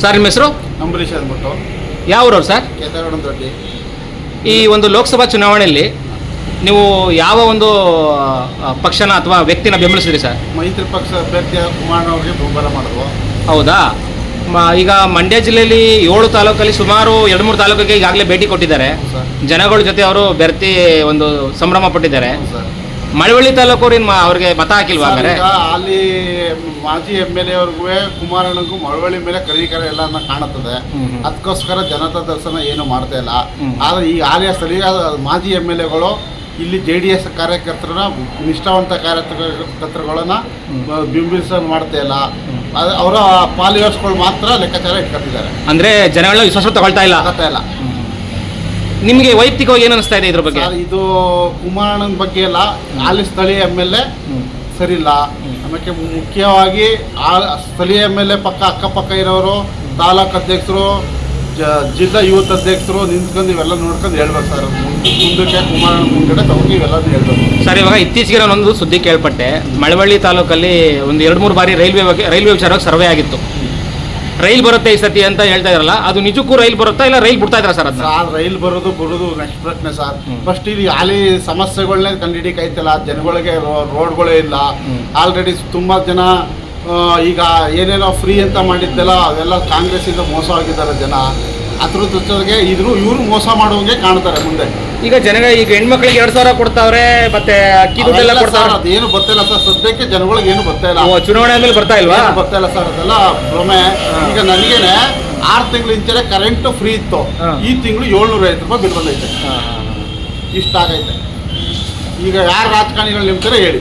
Sir ನಿಮ್ಮ ಹೆಸರು? ಅಂಬರೀಷ್ ಅಂದ್ಬಿಟ್ಟು. ಯಾವ ಊರವ್ರು ಸರ್? ದೊಡ್ಡಿ. ಈ ಒಂದು ಲೋಕಸಭಾ ಚುನಾವಣೆಯಲ್ಲಿ ನೀವು ಯಾವ ಒಂದು ಆ, ಪಕ್ಷನ ಅಥವಾ ವ್ಯಕ್ತಿನ ಬೆಂಬಲಿಸಿದ್ರಿ ಸರ್? ಮೈತ್ರಿ ಪಕ್ಷ ಅಭ್ಯರ್ಥಿ ಕುಮಾರನವ್ರಿಗೆ ಬೆಂಬಲ ಮಾಡಿದ್ರು ಹೌದಾ? ಮ- ಈಗ ಮಂಡ್ಯ ಜಿಲ್ಲೆಯಲ್ಲಿ ಏಳು ತಾಲೂಕಲ್ಲಿ ಸುಮಾರು ಎರಡು ಮೂರು ತಾಲೂಕಿಗೆ ಈಗಾಗಲೇ ಭೇಟಿ ಕೊಟ್ಟಿದ್ದಾರೆ. ಸರ್. ಜನಗಳ ಜೊತೆ ಅವರು ಬೆರ್ತಿ ಒಂದು ಸಂಭ್ರಮ ಪಟ್ಟಿದ್ದಾರೆ. ಸರ್. ಮಳವಳ್ಳಿ ತಾಲೂಕವ್ರು ಇನ್ನು ಅವ್ರಿಗೆ ಮತ ಹಾಕಿಲ್ವಾ ಹಂಗಾರೆ ಈಗ ಅಲ್ಲಿ ಮಾಜಿ ಎಂ ಎಲ್ ಎ ಅವ್ರಿಗೂ ಕುಮಾರಣ್ಣಗೂ ಮಳವಳ್ಳಿ ಮೇಲೆ ಕರೀಕರ ಎಲ್ಲ ಕಾಣುತ್ತದೆ. ಅದಕ್ಕೋಸ್ಕರ ಜನತಾ ದರ್ಶನ ಏನು ಮಾಡ್ತಾ ಇಲ್ಲ. ಆದ್ರೆ ಈ ಆಲಿಯ ಸ್ಥಳೀಯ ಮಾಜಿ ಎಂ ಎಲ್ ಎಗಳು ಇಲ್ಲಿ ಜೆ ಡಿ ಎಸ್ ಕಾರ್ಯಕರ್ತರನ್ನ ನಿಷ್ಠಾವಂತ ಕಾರ್ಯಕರ್ತರುಗಳನ್ನ ಬಿಂಬಿಸ ಮಾಡ್ತಾ ಇಲ್ಲ. ಅದು ಅವರ ಪಾಲಿಯರ್ಸ್ಗಳು ಮಾತ್ರ ಲೆಕ್ಕಾಚಾರ ಇಟ್ಕೊತಿದ್ದಾರೆ. ಅಂದ್ರೆ ಜನಗಳ ವಿಶ್ವಾಸ ತಗೊಳ್ತಾ ಇಲ್ಲ. ಇಲ್ಲ. ನಿಮಗೆ ವೈಯಕ್ತಿಕವಾಗಿ ಏನು ಅನಿಸ್ತಾ ಇದೆ ಇದ್ರ ಬಗ್ಗೆ? ಸರ್ ಇದು ಕುಮಾರಣ್ಣನ ಬಗ್ಗೆ ಎಲ್ಲ ಅಲ್ಲಿ ಸ್ಥಳೀಯ ಎಂ ಎಲ್ ಎ. ಸರಿ ಇಲ್ಲ. ಆಮೇಲೆ ಮುಖ್ಯವಾಗಿ ಆ ಸ್ಥಳೀಯ ಎಂ ಎಲ್ ಎ ಪಕ್ಕ ಅಕ್ಕಪಕ್ಕ ಇರೋರು ತಾಲೂಕು ಅಧ್ಯಕ್ಷರು ಜಿಲ್ಲಾ ಯೂತ್ ಅಧ್ಯಕ್ಷರು ನಿಂತ್ಕೊಂಡು ಇವೆಲ್ಲ ನೋಡ್ಕೊಂಡು ಹೇಳ್ಬೇಕು ಸರ್. ಮುಂದಕ್ಕೆ ಕುಮಾರಣ್ಣ ಮುಂದೆ ತಗೊಂಡು ಇವೆಲ್ಲ ಹೇಳ್ಬೇಕು. ಸರ್ ಇವಾಗ ಇತ್ತೀಚೆಗೆ ನಾನೊಂದು ಸುದ್ದಿ ಕೇಳ್ಪಟ್ಟೆ ಮಳವಳ್ಳಿ ತಾಲೂಕಲ್ಲಿ ಒಂದು ಎರಡು ಮೂರು ಬಾರಿ ರೈಲ್ವೆ ಬಗ್ಗೆ ರೈಲ್ವೆ ವಿಚಾರವಾಗಿ ಸರ್ವೆ ಆಗಿತ್ತು. ರೈಲ್ ಬರುತ್ತೆ ಈ ಸತಿ ಅಂತ ಹೇಳ್ತಾ ಇದ್ರಲ್ಲ ಅದು ನಿಜಕ್ಕೂ ರೈಲ್ ಬರುತ್ತಾ ಇಲ್ಲ ರೈಲ್ ಬಿಡ್ತಾ ಇದ್ರ ಸರ್ ಅದನ್ನ? ಸಾರ್ ರೈಲ್ ಬರೋದು ಬರೋದು ನೆಕ್ಸ್ಟ್ ಪ್ರಶ್ನೆ ಸರ್. ಫಸ್ಟ್ ಇಲ್ಲಿ ಹಾಲಿ ಸಮಸ್ಯೆಗಳನ್ನೇ ಕಂಡುಹಿಡಿಕಾಯ್ತಲ್ಲ ಜನಗಳಿಗೆ ರೋಡ್ಗಳೇ ಇಲ್ಲ. ಆಲ್ರೆಡಿ ತುಂಬ ಜನ ಈಗ ಏನೇನೋ ಫ್ರೀ ಅಂತ ಮಾಡಿದ್ದೆಲ್ಲ ಅವೆಲ್ಲ ಕಾಂಗ್ರೆಸ್ಸಿಂದ ಮೋಸ ಆಗಿದ್ದಾರೆ ಜನ. ಅದ್ರ ಜೊತೆಗೆ ಇದ್ರು ಇವರು ಮೋಸ ಮಾಡುವಂಗೆ ಕಾಣ್ತಾರೆ ಮುಂದೆ. ಈಗ ಜನಗ ಈಗ ಹೆಣ್ಮಕ್ಳಿಗೆ ಎರಡ್ ಸಾವಿರ ಕೊಡ್ತಾವ್ರೆ ಮತ್ತೆ ಅಕ್ಕಿ ದುಡ್ಡೆಲ್ಲ ಕೊಡ್ತಾವ್ರೆ. ಅದು ಏನು ಗೊತ್ತಿಲ್ಲ ಸರ್. ಸದ್ಯಕ್ಕೆ ಜನಗಳಿಗೆ ಏನು ಗೊತ್ತಿಲ್ಲ ಇಲ್ಲ. ಚುನಾವಣೆ ಆದ್ಮೇಲೆ ಬರ್ತಾ ಇಲ್ವಾ? ಏನು ಗೊತ್ತಿಲ್ಲ ಸರ್ ಅದೆಲ್ಲ ಭ್ರಮೆ. ಈಗ ನನಗೇನೆ ಆರು ತಿಂಗಳ ಇಂಚೆ ಕರೆಂಟ್ ಫ್ರೀ ಇತ್ತು. ಹಾ. ಈ ತಿಂಗಳು ಏಳ್ನೂರ ಐವತ್ತು ರೂಪಾಯಿ ಬಿಲ್ ಬಂದೈತೆ. ಇಷ್ಟ ಆಗೈತೆ ಈಗ ಯಾರು ರಾಜಕಾರಣಿಗಳು ನಿಮ್ತಾರೆ ಹೇಳಿ?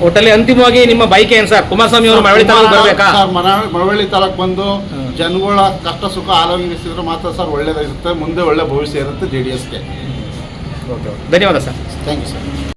ಒಟ್ಟಲ್ಲಿ ಅಂತಿಮವಾಗಿ ನಿಮ್ಮ ಬೈಕ್ ಏನ್ ಸರ್? ಕುಮಾರಸ್ವಾಮಿ ಅವರು ಮಳವಳ್ಳಿ ತಾಲೂಕು ಬರಬೇಕಾ? ಸರ್ ಮನ- ಮಳವಳ್ಳಿ ತಾಲೂಕು ಬಂದು. ಜನಗಳ ಕಷ್ಟ ಸುಖ ಆಲೋಚಿಸಿದ್ರೆ ಮಾತ್ರ ಸರ್ ಒಳ್ಳೇದಾಗಿರುತ್ತೆ. ಮುಂದೆ ಒಳ್ಳೆ ಭವಿಷ್ಯ ಇರುತ್ತೆ ಜೆ ಡಿ ಎಸ್ಗೆ ಧನ್ಯವಾದ ಸರ್. Thank you sir